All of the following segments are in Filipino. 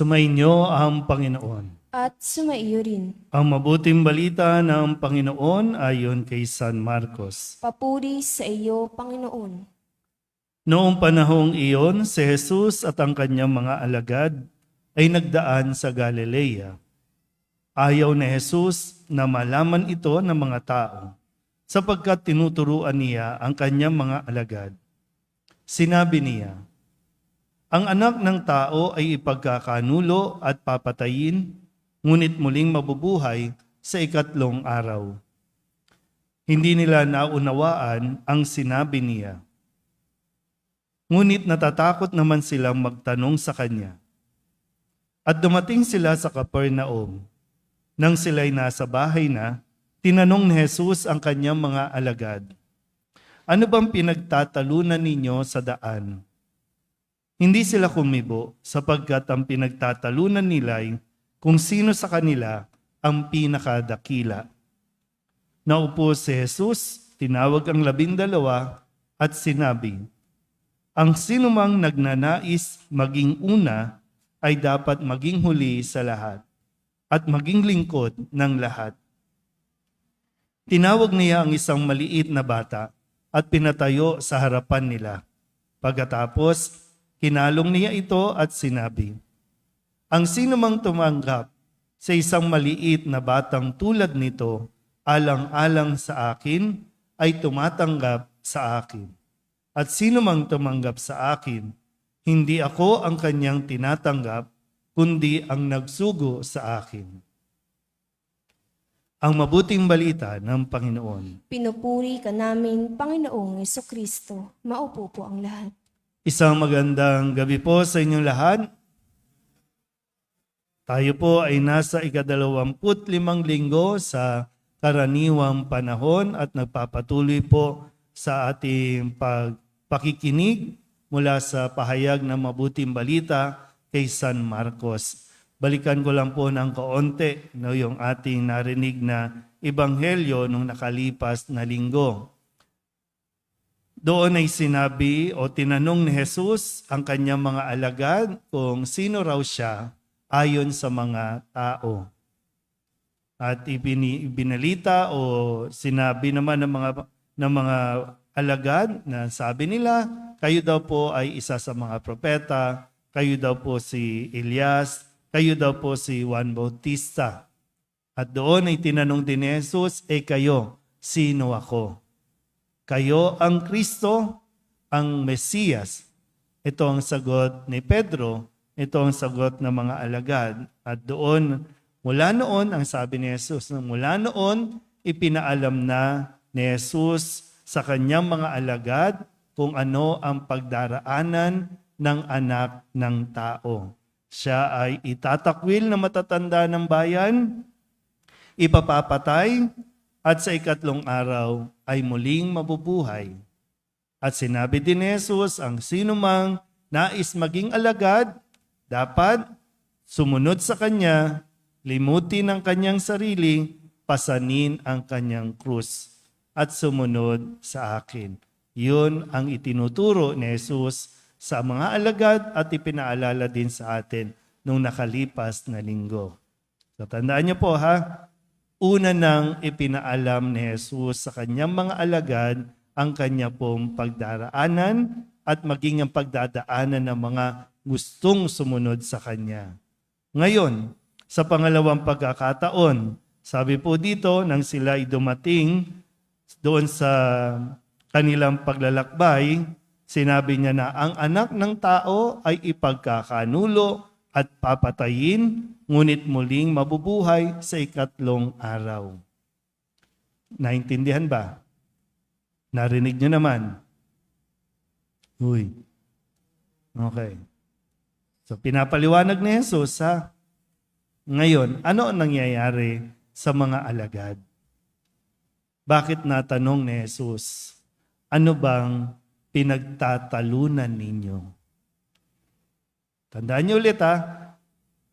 Sumainyo ang Panginoon. at sumaiyo rin. Ang mabuting balita ng Panginoon ayon kay San Marcos. Papuri sa iyo, Panginoon. Noong panahong iyon, si Jesus at ang kanyang mga alagad ay nagdaan sa Galilea. Ayaw ni Jesus na malaman ito ng mga tao sapagkat tinuturuan niya ang kanyang mga alagad. Sinabi niya, Ang anak ng tao ay ipagkakanulo at papatayin, ngunit muling mabubuhay sa ikatlong araw. Hindi nila naunawaan ang sinabi niya. Ngunit natatakot naman silang magtanong sa kanya. At dumating sila sa Capernaum. Nang sila'y nasa bahay na, tinanong ni Jesus ang kanyang mga alagad, Ano bang pinagtatalunan ninyo sa daan? Hindi sila kumibo sapagkat ang pinagtatalunan nila'y kung sino sa kanila ang pinakadakila. Naupo si Jesus, tinawag ang labindalawa at sinabi, ang sinumang nagnanais maging una ay dapat maging huli sa lahat at maging lingkod ng lahat. Tinawag niya ang isang maliit na bata at pinatayo sa harapan nila. Pagkatapos, kinalong niya ito at sinabi, Ang sinumang tumanggap sa isang maliit na batang tulad nito, alang-alang sa akin, ay tumatanggap sa akin. At sino mang tumanggap sa akin, hindi ako ang kanyang tinatanggap, kundi ang nagsugo sa akin. Ang mabuting balita ng Panginoon. Pinupuri ka namin, Panginoong Yeso Kristo. Maupo po ang lahat. Isang magandang gabi po sa inyong lahat. Tayo po ay nasa ikadalawamput limang linggo sa karaniwang panahon at nagpapatuloy po sa ating pagpakikinig mula sa pahayag ng mabuting balita kay San Marcos. Balikan ko lang po ng kaunti no, yung ating narinig na ebanghelyo nung nakalipas na linggo. Doon ay sinabi o tinanong ni Jesus ang kanyang mga alagad kung sino raw siya ayon sa mga tao. At ibinalita o sinabi naman ng mga ng mga alagad na sabi nila, kayo daw po ay isa sa mga propeta, kayo daw po si Elias, kayo daw po si Juan Bautista. At doon ay tinanong din ni Jesus, eh kayo, sino ako? Kayo ang Kristo, ang Mesiyas. Ito ang sagot ni Pedro, ito ang sagot ng mga alagad. At doon, mula noon, ang sabi ni Jesus, mula noon, ipinaalam na ni Jesus sa kanyang mga alagad kung ano ang pagdaraanan ng anak ng tao. Siya ay itatakwil na matatanda ng bayan, ipapapatay, at sa ikatlong araw ay muling mabubuhay. At sinabi din ni Jesus, ang sinumang nais maging alagad, dapat sumunod sa Kanya, limutin ang Kanyang sarili, pasanin ang Kanyang krus, at sumunod sa akin. Yun ang itinuturo ni Jesus sa mga alagad at ipinaalala din sa atin nung nakalipas na linggo. So tandaan niyo po ha, una nang ipinaalam ni Jesus sa kanyang mga alagad ang kanya pong pagdaraanan at maging ang pagdadaanan ng mga gustong sumunod sa kanya. Ngayon, sa pangalawang pagkakataon, sabi po dito, nang sila ay dumating doon sa kanilang paglalakbay, sinabi niya na ang anak ng tao ay ipagkakanulo at papatayin, ngunit muling mabubuhay sa ikatlong araw. Naintindihan ba? Narinig niyo naman. Uy. Okay. So pinapaliwanag ni Jesus ha. Ngayon, ano ang nangyayari sa mga alagad? Bakit natanong ni Jesus, ano bang pinagtatalunan ninyo? Tandaan niyo ulit ha,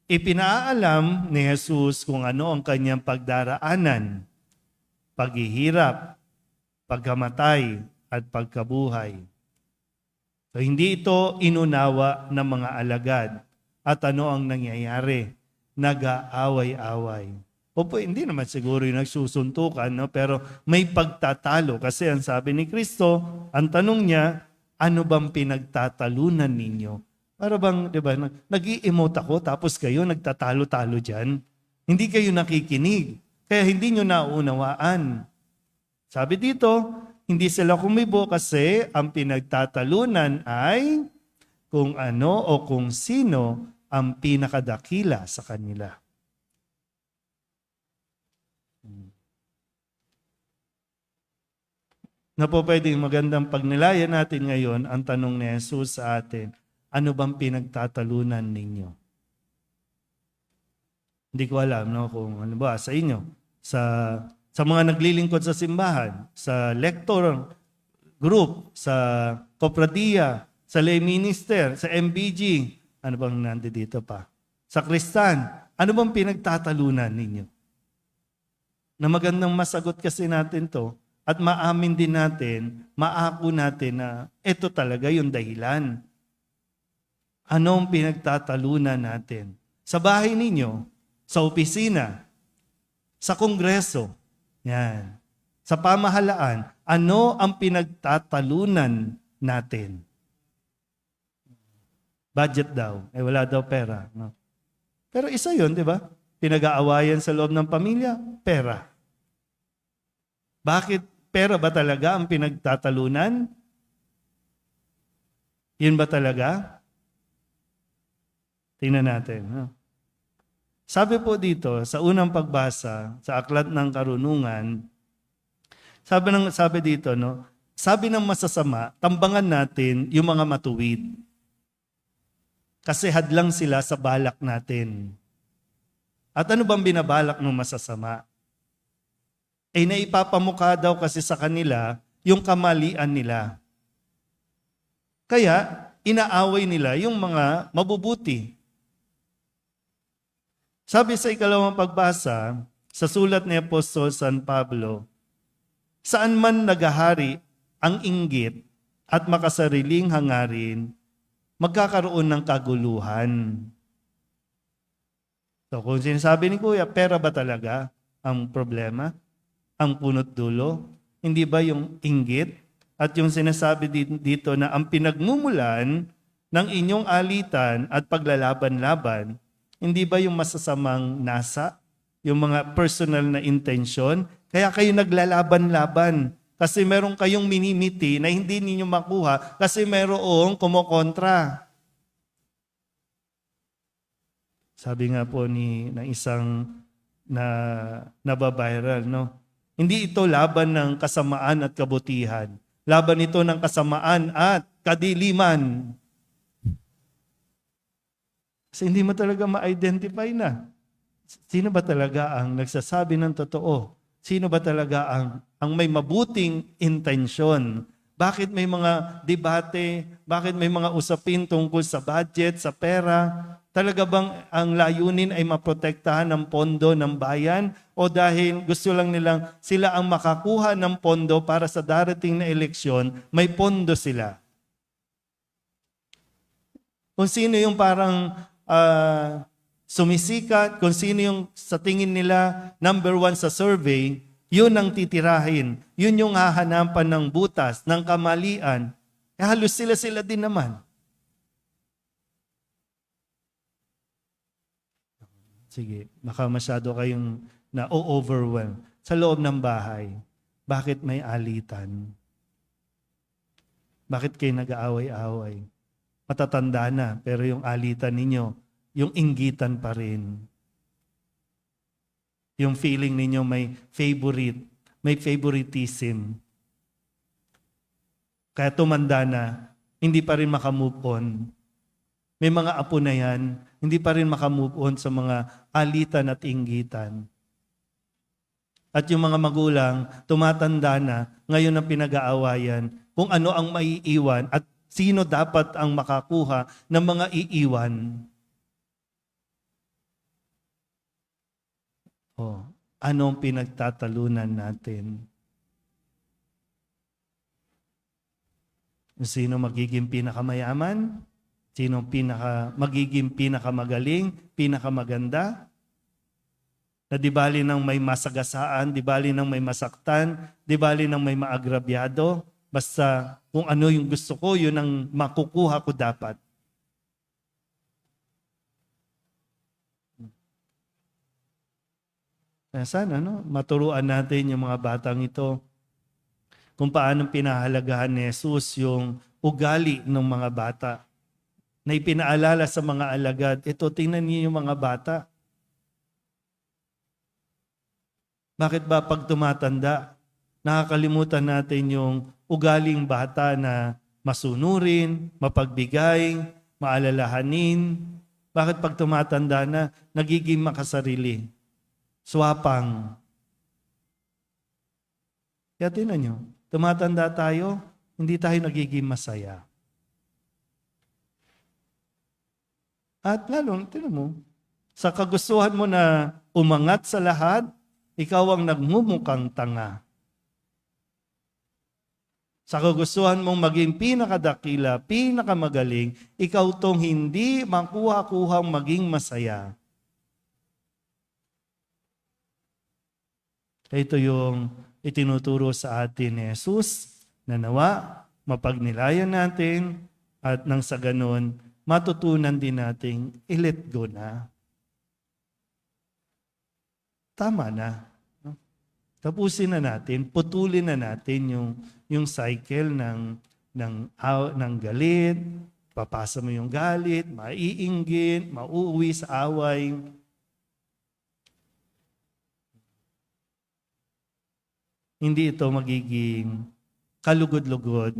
ipinaalam ni Jesus kung ano ang kanyang pagdaraanan, paghihirap, pagkamatay, at pagkabuhay. So hindi ito inunawa ng mga alagad At ano ang nangyayari? Nag-aaway-away. O po, hindi naman siguro yung nagsusuntukan, no? pero may pagtatalo. Kasi ang sabi ni Kristo, ang tanong niya, ano bang pinagtatalunan ninyo? Para bang, di ba, nag-i-emote ako tapos kayo nagtatalo-talo dyan. Hindi kayo nakikinig. Kaya hindi nyo naunawaan. Sabi dito, hindi sila kumibo kasi ang pinagtatalunan ay kung ano o kung sino ang pinakadakila sa kanila. Na po pwedeng magandang pagnilayan natin ngayon ang tanong ni Jesus sa atin, ano bang pinagtatalunan ninyo? Hindi ko alam no, kung ano ba sa inyo, sa, sa mga naglilingkod sa simbahan, sa lector group, sa kopradiya, sa lay minister, sa MBG, ano bang nandi dito pa? Sa kristan, ano bang pinagtatalunan ninyo? Na magandang masagot kasi natin to at maamin din natin, maako natin na ito talaga yung dahilan. Anong pinagtatalunan natin? Sa bahay ninyo, sa opisina, sa kongreso, yan. Sa pamahalaan, ano ang pinagtatalunan natin? Budget daw. Eh wala daw pera. No? Pero isa yun, di ba? Pinag-aawayan sa loob ng pamilya, pera. Bakit pera ba talaga ang pinagtatalunan? Yun ba talaga? Tingnan natin. No? Sabi po dito, sa unang pagbasa, sa Aklat ng Karunungan, sabi, ng, sabi dito, no, sabi ng masasama, tambangan natin yung mga matuwid. Kasi hadlang sila sa balak natin. At ano bang binabalak ng masasama? Eh naipapamukha daw kasi sa kanila yung kamalian nila. Kaya inaaway nila yung mga mabubuti. Sabi sa ikalawang pagbasa, sa sulat ni Apostol San Pablo, saan man nagahari ang inggit at makasariling hangarin, magkakaroon ng kaguluhan. So kung sinasabi ni Kuya, pera ba talaga ang problema? Ang punot dulo? Hindi ba yung inggit? At yung sinasabi dito na ang pinagmumulan ng inyong alitan at paglalaban-laban, hindi ba yung masasamang nasa? Yung mga personal na intention? Kaya kayo naglalaban-laban. Kasi meron kayong minimiti na hindi ninyo makuha kasi merong kumokontra. Sabi nga po ni ng isang na nababiral, no? Hindi ito laban ng kasamaan at kabutihan. Laban ito ng kasamaan at kadiliman. Kasi hindi mo talaga ma-identify na. Sino ba talaga ang nagsasabi ng totoo? Sino ba talaga ang, ang may mabuting intensyon? Bakit may mga debate? Bakit may mga usapin tungkol sa budget, sa pera? Talaga bang ang layunin ay maprotektahan ng pondo ng bayan? O dahil gusto lang nilang sila ang makakuha ng pondo para sa darating na eleksyon, may pondo sila? Kung sino yung parang uh, sumisikat, kung sino yung sa tingin nila number one sa survey, yun ang titirahin. Yun yung hahanapan ng butas, ng kamalian. Eh, halos sila-sila din naman. Sige, baka masyado kayong na-overwhelm. Sa loob ng bahay, bakit may alitan? Bakit kayo nag-aaway-away? Matatanda na, pero yung alitan ninyo, yung inggitan pa rin. Yung feeling ninyo may favorite, may favoritism. Kaya tumanda na, hindi pa rin makamove on. May mga apo na yan, hindi pa rin makamove on sa mga alitan at inggitan. At yung mga magulang, tumatanda na, ngayon ang pinag-aawayan kung ano ang maiiwan at sino dapat ang makakuha ng mga iiwan. Oh, anong pinagtatalunan natin? Sino magiging pinakamayaman? Sino pinaka, magiging pinakamagaling, pinakamaganda? Na di bali nang may masagasaan, di bali nang may masaktan, di bali nang may maagrabyado. Basta kung ano yung gusto ko, yun ang makukuha ko dapat. Kaya sana no, maturuan natin yung mga batang ito kung paano pinahalagahan ni Jesus yung ugali ng mga bata na ipinaalala sa mga alagad. Ito, tingnan niyo yung mga bata. Bakit ba pag tumatanda, nakakalimutan natin yung ugaling bata na masunurin, mapagbigay, maalalahanin? Bakit pag tumatanda na, nagiging makasarili? Swapang. Kaya tinan nyo, tumatanda tayo, hindi tayo nagiging masaya. At lalo, tinan mo, sa kagustuhan mo na umangat sa lahat, ikaw ang nagmumukhang tanga. Sa kagustuhan mong maging pinakadakila, pinakamagaling, ikaw tong hindi makuha-kuhang maging masaya. Ito yung itinuturo sa atin ni Jesus na nawa, mapagnilayan natin at nang sa ganun, matutunan din nating i-let go na. Tama na. Tapusin na natin, putulin na natin yung, yung cycle ng, ng, aw- ng galit, papasa mo yung galit, maiinggit, mauuwi sa away. Hindi ito magiging kalugod-lugod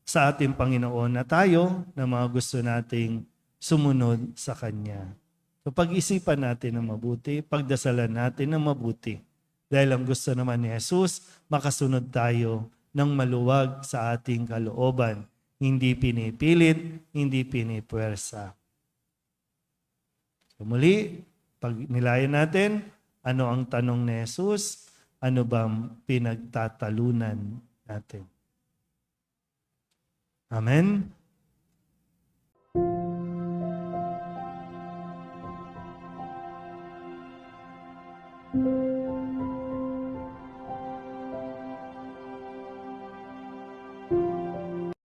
sa ating Panginoon na tayo na mga gusto nating sumunod sa Kanya. So pag-isipan natin ng mabuti, pagdasalan natin ng mabuti. Dahil ang gusto naman ni Jesus, makasunod tayo ng maluwag sa ating kalooban. Hindi pinipilit, hindi pinipwersa. So muli, pag nilayan natin, ano ang tanong ni Jesus? Ano bang pinagtatalunan natin? Amen?